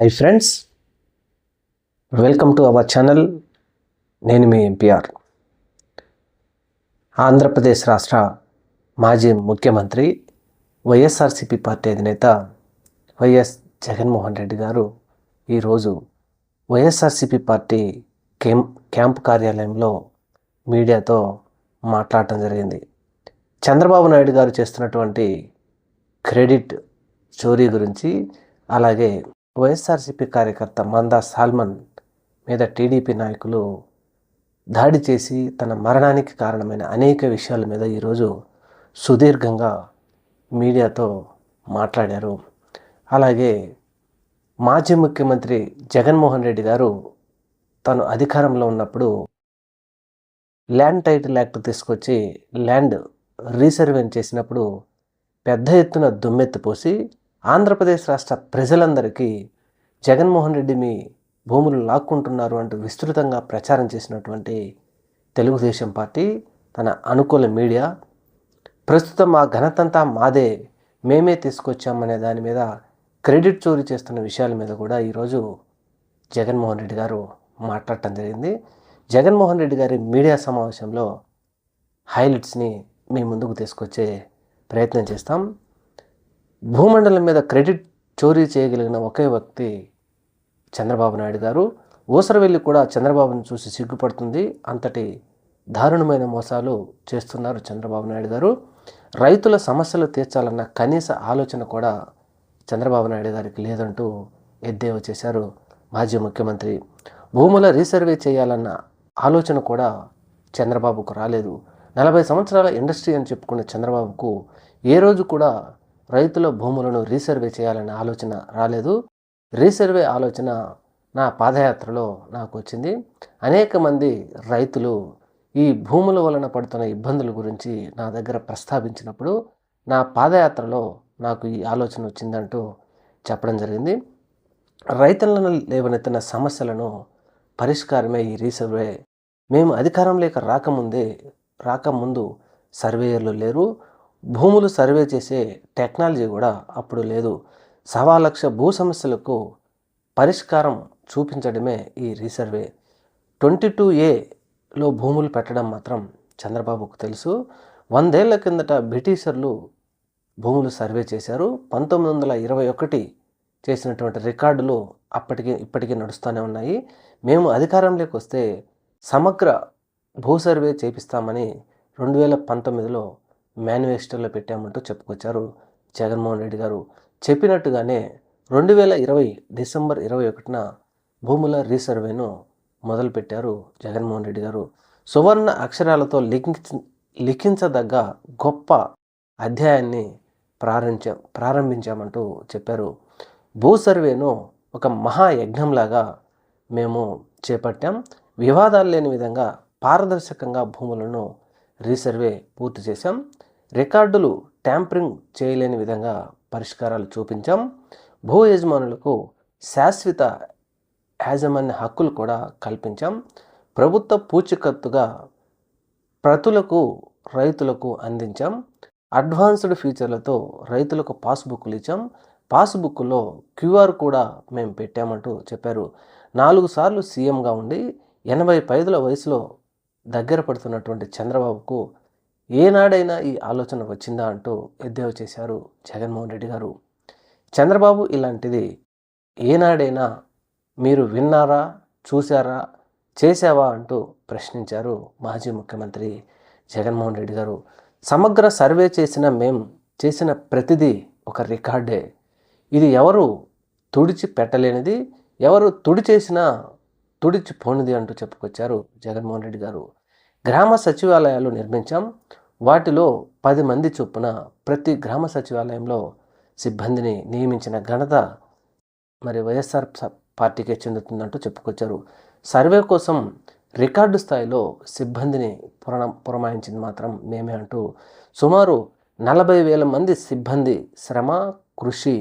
Hi friends welcome to our channel నేను మీ MPR Andhra Pradesh రాష్ట్ర మాజీ ముఖ్యమంత్రి వైఎస్ఆర్సిపి పార్టీ అధినేత వైఎస్ జగన్మోహన్ రెడ్డి గారు ఈరోజు వైఎస్ఆర్సిపి పార్టీ కేం క్యాంప్ కార్యాలయంలో మీడియాతో మాట్లాడటం జరిగింది. చంద్రబాబు నాయుడు గారు చేస్తున్నటువంటి క్రెడిట్ చోరీ గురించి అలాగే వైఎస్ఆర్సీపీ కార్యకర్త మందా సాల్మన్ మీద టీడీపీ నాయకులు దాడి చేసి తన మరణానికి కారణమైన అనేక విషయాల మీద ఈరోజు సుదీర్ఘంగా మీడియాతో మాట్లాడారు. అలాగే మాజీ ముఖ్యమంత్రి జగన్మోహన్ రెడ్డి గారు తను అధికారంలో ఉన్నప్పుడు ల్యాండ్ టైటిల్ యాక్ట్ తీసుకొచ్చి ల్యాండ్ రీసర్వేన్ చేసినప్పుడు పెద్ద ఎత్తున దుమ్మెత్తిపోసి ఆంధ్రప్రదేశ్ రాష్ట్ర ప్రజలందరికీ జగన్మోహన్ రెడ్డి మీ భూములు లాక్కుంటున్నారు అంటూ విస్తృతంగా ప్రచారం చేసినటువంటి తెలుగుదేశం పార్టీ తన అనుకూల మీడియా. ప్రస్తుతం ఆ ఘనతంతా మాదే మేమే తీసుకొచ్చామనే దాని మీద క్రెడిట్ చోరీ చేస్తున్న విషయాల మీద కూడా ఈరోజు జగన్మోహన్ రెడ్డి గారు మాట్లాడటం జరిగింది. జగన్మోహన్ రెడ్డి గారి మీడియా సమావేశంలో హైలైట్స్ని మీ ముందుకు తీసుకొచ్చే ప్రయత్నం చేస్తాం. భూమండలం మీద క్రెడిట్ చోరీ చేయగలిగిన ఒకే వ్యక్తి చంద్రబాబు నాయుడు గారు. ఊసరవెల్లి కూడా చంద్రబాబును చూసి సిగ్గుపడుతుంది. అంతటి దారుణమైన మోసాలు చేస్తున్నారు చంద్రబాబు నాయుడు గారు. రైతుల సమస్యలు తీర్చాలన్న కనీస ఆలోచన కూడా చంద్రబాబు నాయుడు గారికి లేదంటూ ఎద్దేవా చేశారు మాజీ ముఖ్యమంత్రి. భూముల రీసర్వే చేయాలన్న ఆలోచన కూడా చంద్రబాబుకు రాలేదు. నలభై సంవత్సరాల ఇండస్ట్రీ అని చెప్పుకున్న చంద్రబాబుకు ఏ రోజు కూడా రైతుల భూములను రీసర్వే చేయాలనే ఆలోచన రాలేదు. రీసర్వే ఆలోచన నా పాదయాత్రలో నాకు వచ్చింది. అనేక మంది రైతులు ఈ భూముల వలన పడుతున్న ఇబ్బందుల గురించి నా దగ్గర ప్రస్తావించినప్పుడు నా పాదయాత్రలో నాకు ఈ ఆలోచన వచ్చిందంటూ చెప్పడం జరిగింది. రైతులను లేవనెత్తిన సమస్యలను పరిష్కారమే ఈ రీసర్వే. మేము అధికారంలోకి రాకముందే రాకముందు సర్వేయర్లు లేరు. భూములు సర్వే చేసే టెక్నాలజీ కూడా అప్పుడు లేదు. సవా లక్ష భూ సమస్యలకు పరిష్కారం చూపించడమే ఈ రీసర్వే. ట్వంటీ టూ ఏలో భూములు పెట్టడం మాత్రం చంద్రబాబుకు తెలుసు. వందేళ్ళ కిందట బ్రిటిషర్లు భూములు సర్వే చేశారు. పంతొమ్మిది వందల ఇరవై ఒకటి చేసినటువంటి రికార్డులు అప్పటికి ఇప్పటికీ నడుస్తూనే ఉన్నాయి. మేము అధికారంలోకి వస్తే సమగ్ర భూ సర్వే చేపిస్తామని రెండు వేల పంతొమ్మిదిలో మేనిఫెస్టోలో పెట్టామంటూ చెప్పుకొచ్చారు జగన్మోహన్ రెడ్డి గారు. చెప్పినట్టుగానే రెండు వేల ఇరవై డిసెంబర్ ఇరవై ఒకటిన భూముల రీసర్వేను మొదలుపెట్టారు జగన్మోహన్ రెడ్డి గారు. సువర్ణ అక్షరాలతో లిఖించ లిఖించదగ్గ గొప్ప అధ్యాయాన్ని ప్రారంభించా ప్రారంభించామంటూ చెప్పారు. భూ సర్వేను ఒక మహాయజ్ఞంలాగా మేము చేపట్టాం. వివాదాలు లేని విధంగా పారదర్శకంగా భూములను రీసర్వే పూర్తి చేశాం. రికార్డులు ట్యాంపరింగ్ చేయలేని విధంగా పరిష్కారాలు చూపించాం. భూ యజమానులకు శాశ్వత యాజమాన్య హక్కులు కూడా కల్పించాం. ప్రభుత్వ పూచికత్తుగా ప్రతులకు రైతులకు అందించాం. అడ్వాన్స్డ్ ఫీచర్లతో రైతులకు పాస్బుక్లు ఇచ్చాం. పాస్బుక్లో క్యూఆర్ కూడా మేము పెట్టామంటూ చెప్పారు. నాలుగు సార్లు సీఎంగా ఉండి ఎనభై పైదుల వయసులో దగ్గర పడుతున్నటువంటి చంద్రబాబుకు ఏనాడైనా ఈ ఆలోచన వచ్చిందా అంటూ ఎద్దేవా చేశారు జగన్మోహన్ రెడ్డి గారు. చంద్రబాబు ఇలాంటిది ఏనాడైనా మీరు విన్నారా చూశారా చేశావా అంటూ ప్రశ్నించారు మాజీ ముఖ్యమంత్రి జగన్మోహన్ రెడ్డి గారు. సమగ్ర సర్వే చేసిన మేం చేసిన ప్రతిదీ ఒక రికార్డే. ఇది ఎవరు తుడిచి పెట్టలేనిది ఎవరు తుడి చేసినా తుడిచి పోనిది అంటూ చెప్పుకొచ్చారు జగన్మోహన్ రెడ్డి గారు. గ్రామ సచివాలయాలు నిర్మించాం. వాటిలో పది మంది చొప్పున ప్రతి గ్రామ సచివాలయంలో సిబ్బందిని నియమించిన ఘనత మరి వైఎస్ఆర్ పార్టీకే చెందుతుందంటూ చెప్పుకొచ్చారు. సర్వే కోసం రికార్డు స్థాయిలో సిబ్బందిని పురణ పురమాయించింది మాత్రం మేమే అంటూ సుమారు నలభై వేల మంది సిబ్బంది శ్రమ కృషి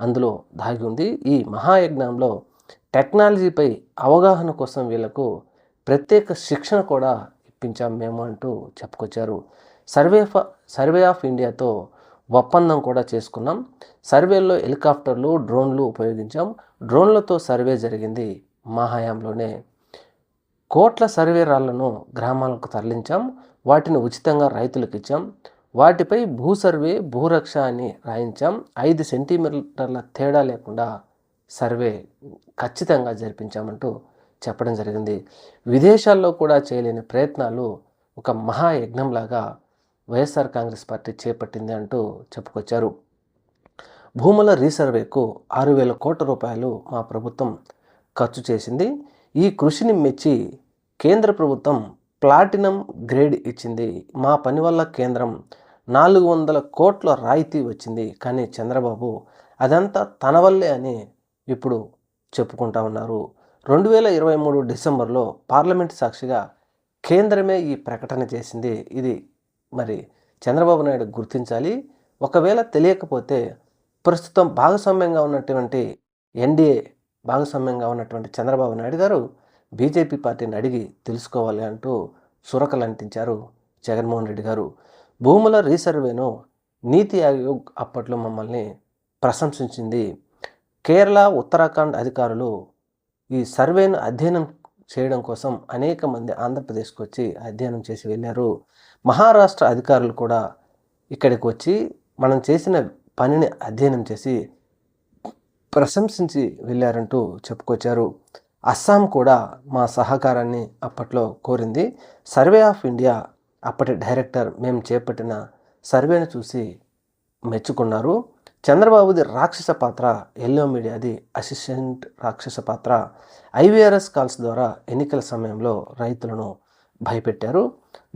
అందులో దాగి ఉంది. ఈ మహాయజ్ఞంలో టెక్నాలజీపై అవగాహన కోసం వీళ్ళకు ప్రత్యేక శిక్షణ కూడా ఇప్పించాం మేము అంటూ చెప్పుకొచ్చారు. సర్వే సర్వే ఆఫ్ ఇండియాతో ఒప్పందం కూడా చేసుకున్నాం. సర్వేలో హెలికాప్టర్లు డ్రోన్లు ఉపయోగించాం. డ్రోన్లతో సర్వే జరిగింది మా హయాంలోనే కోట్ల సర్వే రాళ్ళను గ్రామాలకు తరలించాం. వాటిని ఉచితంగా రైతులకు ఇచ్చాం. వాటిపై భూ సర్వే భూరక్ష అని రాయించాం. ఐదు సెంటీమీటర్ల తేడా లేకుండా సర్వే ఖచ్చితంగా జరిపించామంటూ చెప్పడం జరిగింది. విదేశాల్లో కూడా చేయలేని ప్రయత్నాలు ఒక మహాయజ్ఞంలాగా వైఎస్ఆర్ కాంగ్రెస్ పార్టీ చేపట్టింది అంటూ చెప్పుకొచ్చారు. భూముల రీసర్వేకు ఆరు వేల కోట్ల రూపాయలు మా ప్రభుత్వం ఖర్చు చేసింది. ఈ కృషిని మెచ్చి కేంద్ర ప్రభుత్వం ప్లాటినం గ్రేడ్ ఇచ్చింది. మా పని వల్ల కేంద్రం నాలుగు వందల కోట్ల రాయితీ వచ్చింది. కానీ చంద్రబాబు అదంతా తన వల్లే అని ఇప్పుడు చెప్పుకుంటా ఉన్నారు. రెండు వేల ఇరవై మూడు డిసెంబర్లో పార్లమెంట్ సాక్షిగా కేంద్రమే ఈ ప్రకటన చేసింది. ఇది మరి చంద్రబాబు నాయుడు గుర్తించాలి. ఒకవేళ తెలియకపోతే ప్రస్తుతం భాగస్వామ్యంగా ఉన్నటువంటి ఎన్డీఏ భాగస్వామ్యంగా ఉన్నటువంటి చంద్రబాబు నాయుడు గారు బీజేపీ పార్టీని అడిగి తెలుసుకోవాలి అంటూ సురకలు అంటించారు జగన్మోహన్ రెడ్డి గారు. భూముల రీసర్వేను నీతి ఆయోగ్ అప్పట్లో మమ్మల్ని ప్రశంసించింది. కేరళ ఉత్తరాఖండ్ అధికారులు ఈ సర్వేను అధ్యయనం చేయడం కోసం అనేక మంది ఆంధ్రప్రదేశ్కి వచ్చి అధ్యయనం చేసి వెళ్ళారు. మహారాష్ట్ర అధికారులు కూడా ఇక్కడికి వచ్చి మనం చేసిన పనిని అధ్యయనం చేసి ప్రశంసించి వెళ్ళారంటూ చెప్పుకొచ్చారు. అస్సాం కూడా మా సహకారాన్ని అప్పట్లో కోరింది. సర్వే ఆఫ్ ఇండియా అప్పటి డైరెక్టర్ మేము చేపట్టిన సర్వేను చూసి మెచ్చుకున్నారు. చంద్రబాబుది రాక్షస పాత్ర ఎల్లో మీడియాది అసిస్టెంట్ రాక్షస పాత్ర ఐవీఆర్ఎస్ కాల్స్ ద్వారా ఎన్నికల సమయంలో రైతులను భయపెట్టారు.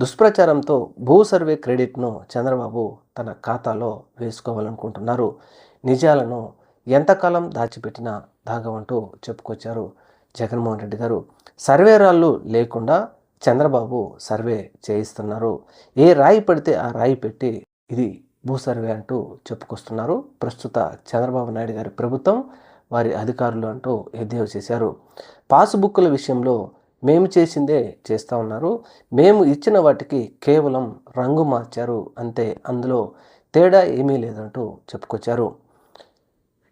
దుష్ప్రచారంతో భూ సర్వే క్రెడిట్ను చంద్రబాబు తన ఖాతాలో వేసుకోవాలనుకుంటున్నారు. నిజాలను ఎంతకాలం దాచిపెట్టినా దాగమంటూ చెప్పుకొచ్చారు జగన్మోహన్ రెడ్డి గారు. సర్వే రాళ్ళు లేకుండా చంద్రబాబు సర్వే చేయిస్తున్నారు. ఏ రాయి పడితే ఆ రాయి పెట్టి ఇది భూ సర్వే అంటూ చెప్పుకొస్తున్నారు. ప్రస్తుత చంద్రబాబు నాయుడు గారి ప్రభుత్వం వారి అధికారులు అంటూ ఎద్దేవా చేశారు. పాస్బుక్ల విషయంలో మేము చేసిందే చేస్తూ ఉన్నారు. మేము ఇచ్చిన వాటికి కేవలం రంగు మార్చారు. అంతే అందులో తేడా ఏమీ లేదంటూ చెప్పుకొచ్చారు.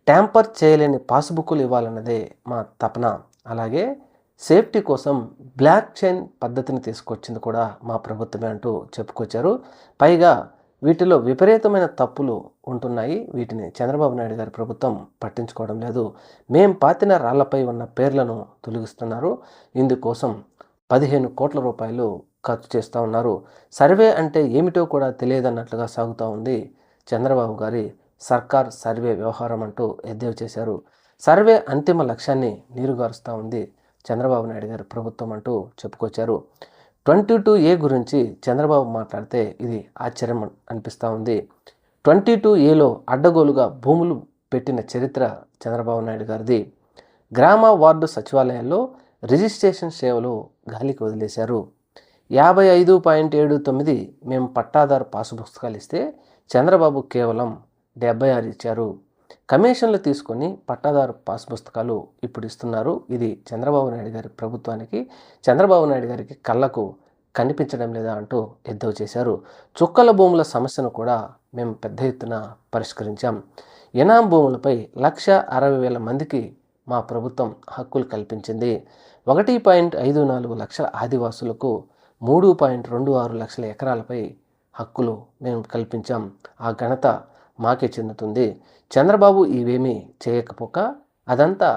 ట్యాంపర్ చేయలేని పాస్బుక్లు ఇవ్వాలన్నదే మా తపన. అలాగే సేఫ్టీ కోసం బ్లాక్ చైన్ పద్ధతిని తీసుకొచ్చింది కూడా మా ప్రభుత్వమే అంటూ చెప్పుకొచ్చారు. పైగా వీటిలో విపరీతమైన తప్పులు ఉంటున్నాయి. వీటిని చంద్రబాబు నాయుడు గారి ప్రభుత్వం పట్టించుకోవడం లేదు. మేం పాతిన రాళ్ళపై ఉన్న పేర్లను తొలగిస్తున్నారు. ఇందుకోసం పదిహేను కోట్ల రూపాయలు ఖర్చు చేస్తూ ఉన్నారు. సర్వే అంటే ఏమిటో కూడా తెలియదన్నట్లుగా సాగుతూ ఉంది. చంద్రబాబు గారి సర్కార్ సర్వే వ్యవహారం అంటూ ఎద్దేవి చేశారు. సర్వే అంతిమ లక్ష్యాన్ని నీరుగారుస్తూ ఉంది. చంద్రబాబు నాయుడు గారి ప్రభుత్వం అంటూ చెప్పుకొచ్చారు. ట్వంటీ టూ ఏ గురించి చంద్రబాబు మాట్లాడితే ఇది ఆశ్చర్యం అనిపిస్తూ ఉంది. ట్వంటీ టూ ఏలో అడ్డగోలుగా భూములు పెట్టిన చరిత్ర చంద్రబాబు నాయుడు గారిది. గ్రామ వార్డు సచివాలయాల్లో రిజిస్ట్రేషన్ సేవలు గాలికి వదిలేశారు. యాభై ఐదు పాయింట్ ఏడు తొమ్మిది మేము పట్టాదారు పాసు పుస్తకాలు ఇస్తే చంద్రబాబు కేవలం డెబ్బై ఆరు ఇచ్చారు. కమిషన్లు తీసుకొని పట్టాదారు పాస్ పుస్తకాలు ఇప్పుడు ఇస్తున్నారు. ఇది చంద్రబాబు నాయుడు గారి ప్రభుత్వానికి చంద్రబాబు నాయుడు గారికి కళ్ళకు కనిపించడం లేదా అంటూ ఎద్దవ చేశారు. చుక్కల భూముల సమస్యను కూడా మేము పెద్ద ఎత్తున పరిష్కరించాం. ఎనాం భూములపై లక్ష అరవై వేల మందికి మా ప్రభుత్వం హక్కులు కల్పించింది. ఒకటి పాయింట్ ఐదు నాలుగు లక్షల ఆదివాసులకు మూడు పాయింట్ రెండు ఆరు లక్షల ఎకరాలపై హక్కులు మేము కల్పించాం. ఆ ఘనత మాకే చెందుతుంది. చంద్రబాబు ఇవేమీ చేయకపోక అదంతా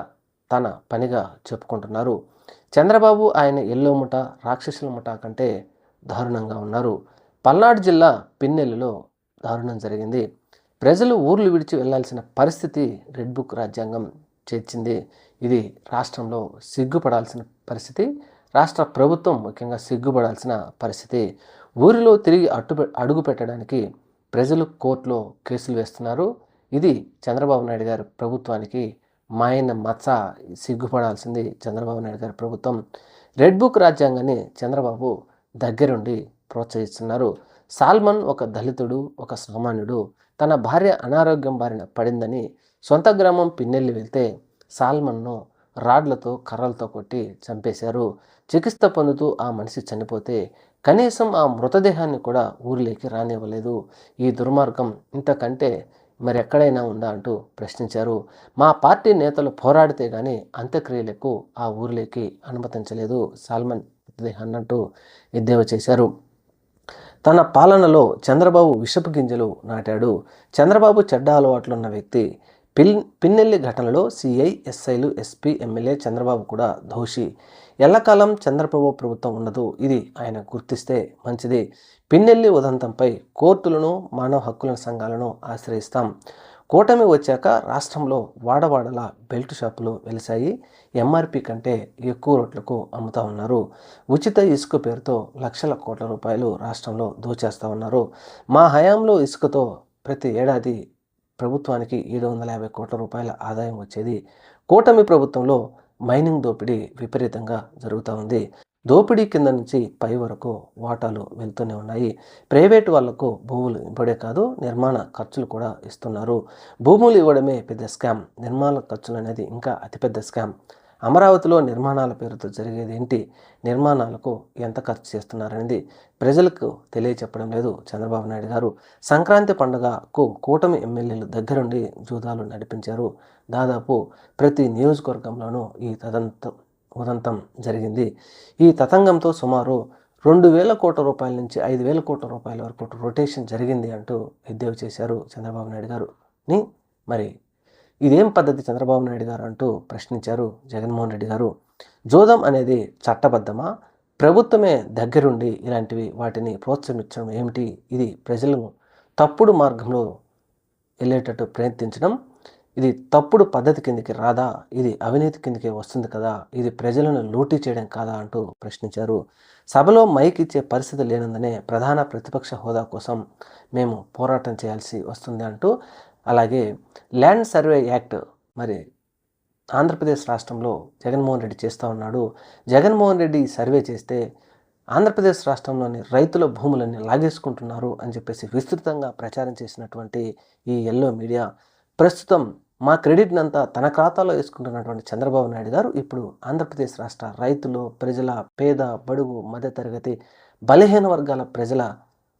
తన పనిగా చెప్పుకుంటున్నారు. చంద్రబాబు ఆయన ఎల్లో ముఠ రాక్షసుల ముఠ కంటే దారుణంగా ఉన్నారు. పల్నాడు జిల్లా పిన్నెల్లులో దారుణం జరిగింది. ప్రజలు ఊర్లు విడిచి వెళ్ళాల్సిన పరిస్థితి రెడ్ బుక్ రాజ్యాంగం చేర్చింది. ఇది రాష్ట్రంలో సిగ్గుపడాల్సిన పరిస్థితి రాష్ట్ర ప్రభుత్వం ముఖ్యంగా సిగ్గుపడాల్సిన పరిస్థితి. ఊరిలో తిరిగి అట్టు అడుగు పెట్టడానికి ప్రజలు కోర్టులో కేసులు వేస్తున్నారు. ఇది చంద్రబాబు నాయుడు గారి ప్రభుత్వానికి మాయన మచ్చ సిగ్గుపడాల్సింది చంద్రబాబు నాయుడు గారి ప్రభుత్వం. రెడ్ బుక్ రాజ్యాంగాన్ని చంద్రబాబు దగ్గరుండి ప్రోత్సహిస్తున్నారు. సాల్మన్ ఒక దళితుడు ఒక సామాన్యుడు. తన భార్య అనారోగ్యం బారిన పడిందని సొంత గ్రామం పిన్నెల్లి వెళ్తే సాల్మన్ను రాడ్లతో కర్రలతో కొట్టి చంపేశారు. చికిత్స పొందుతూ ఆ మనిషి చనిపోతే కనీసం ఆ మృతదేహాన్ని కూడా ఊరిలోకి రానివ్వలేదు. ఈ దుర్మార్గం ఇంతకంటే మరి ఎక్కడైనా ఉందా అంటూ ప్రశ్నించారు. మా పార్టీ నేతలు పోరాడితే కానీ అంత్యక్రియలకు ఆ ఊరిలోకి అనుమతించలేదు సాల్మన్ మృతదేహాన్ని అంటూ ఎద్దేవా చేశారు. తన పాలనలో చంద్రబాబు విషపు గింజలు నాటాడు. చంద్రబాబు చెడ్డ అలవాట్లున్న వ్యక్తి. పిల్ పిన్నెల్లి ఘటనలో సిఐ ఎస్ఐలు ఎస్పీ ఎమ్మెల్యే చంద్రబాబు కూడా దోషి. ఎల్లకాలం చంద్రబాబు ప్రభుత్వం ఉండదు ఇది ఆయన గుర్తిస్తే మంచిది. పిన్నెల్లి ఉదంతంపై కోర్టులను మానవ హక్కుల సంఘాలను ఆశ్రయిస్తాం. కూటమి వచ్చాక రాష్ట్రంలో వాడవాడల బెల్ట్ షాపులు వెలిశాయి. ఎంఆర్పి కంటే ఎక్కువ రోట్లకు అమ్ముతా ఉన్నారు. ఉచిత ఇసుక పేరుతో లక్షల కోట్ల రూపాయలు రాష్ట్రంలో దోచేస్తూ ఉన్నారు. మా హయాంలో ఇసుకతో ప్రతి ఏడాది ప్రభుత్వానికి ఏడు వందల యాభై కోట్ల రూపాయల ఆదాయం వచ్చేది కూటమి ప్రభుత్వంలో మైనింగ్ దోపిడీ విపరీతంగా జరుగుతూ ఉంది. దోపిడీ కింద నుంచి పై వరకు వాటాలు వెళ్తూనే ఉన్నాయి. ప్రైవేటు వాళ్ళకు భూములు ఇవ్వడే కాదు నిర్మాణ ఖర్చులు కూడా ఇస్తున్నారు. భూములు ఇవ్వడమే పెద్ద స్కామ్. నిర్మాణ ఖర్చులు అనేది ఇంకా అతిపెద్ద స్కామ్. అమరావతిలో నిర్మాణాల పేరుతో జరిగేది ఏంటి? నిర్మాణాలకు ఎంత ఖర్చు చేస్తున్నారనేది ప్రజలకు తెలియచెప్పడం లేదు చంద్రబాబు నాయుడు గారు. సంక్రాంతి పండుగకు కూటమి ఎమ్మెల్యేలు దగ్గరుండి జూదాలు నడిపించారు. దాదాపు ప్రతి నియోజకవర్గంలోనూ ఈ తదంతం ఉదంతం జరిగింది. ఈ తతంగంతో సుమారు రెండు వేల కోట్ల రూపాయల నుంచి ఐదు వేల కోట్ల రూపాయల వరకు రొటేషన్ జరిగింది అంటూ ఎద్దేవి చేశారు చంద్రబాబు నాయుడు గారు. ని మరి ఇదేం పద్ధతి చంద్రబాబు నాయుడు గారు అంటూ ప్రశ్నించారు జగన్మోహన్ రెడ్డి గారు? జోదం అనేది చట్టబద్ధమా? ప్రభుత్వమే దగ్గరుండి ఇలాంటివి వాటిని ప్రోత్సహించడం ఏమిటి? ఇది ప్రజలను తప్పుడు మార్గంలో వెళ్ళేటట్టు ప్రయత్నించడం. ఇది తప్పుడు పద్ధతి కిందకి రాదా? ఇది అవినీతి కిందకి వస్తుంది కదా? ఇది ప్రజలను లూటీ చేయడం కాదా? అంటూ ప్రశ్నించారు. సభలో మైక్ ఇచ్చే పరిస్థితి లేనందునే ప్రధాన ప్రతిపక్ష హోదా కోసం మేము పోరాటం చేయాల్సి వస్తుంది అంటూ అలాగే ల్యాండ్ సర్వే యాక్ట్ మరి ఆంధ్రప్రదేశ్ రాష్ట్రంలో జగన్మోహన్ రెడ్డి చేస్తూ ఉన్నాడు. జగన్మోహన్ రెడ్డి సర్వే చేస్తే ఆంధ్రప్రదేశ్ రాష్ట్రంలోని రైతుల భూములన్నీ లాగేసుకుంటున్నారు అని చెప్పేసి విస్తృతంగా ప్రచారం చేసినటువంటి ఈ ఎల్లో మీడియా ప్రస్తుతం మా క్రెడిట్ని అంతా తన ఖాతాలో వేసుకుంటున్నటువంటి చంద్రబాబు నాయుడు గారు ఇప్పుడు ఆంధ్రప్రదేశ్ రాష్ట్ర రైతులు ప్రజల పేద బడుగు మధ్యతరగతి బలహీన వర్గాల ప్రజల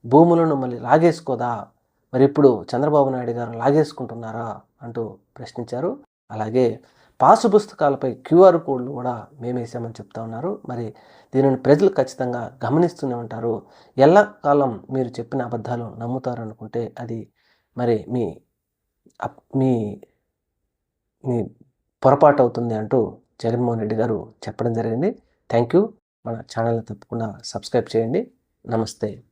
భూములను మళ్ళీ లాగేసుకోదా? మరి ఇప్పుడు చంద్రబాబు నాయుడు గారు లాగేసుకుంటున్నారా అంటూ ప్రశ్నించారు. అలాగే పాసు పుస్తకాలపై క్యూఆర్ కోడ్లు కూడా మేమేసామని చెప్తా ఉన్నారు. మరి దీనిని ప్రజలు ఖచ్చితంగా గమనిస్తూనే ఉంటారు. ఎల్లకాలం మీరు చెప్పిన అబద్ధాలు నమ్ముతారు అనుకుంటే అది మరి మీ అప్- మీ మీ పొరపాటు అవుతుంది అంటూ జగన్మోహన్ రెడ్డి గారు చెప్పడం జరిగింది. Thank you. మన ఛానల్ని తప్పకుండా సబ్స్క్రైబ్ చేయండి. నమస్తే.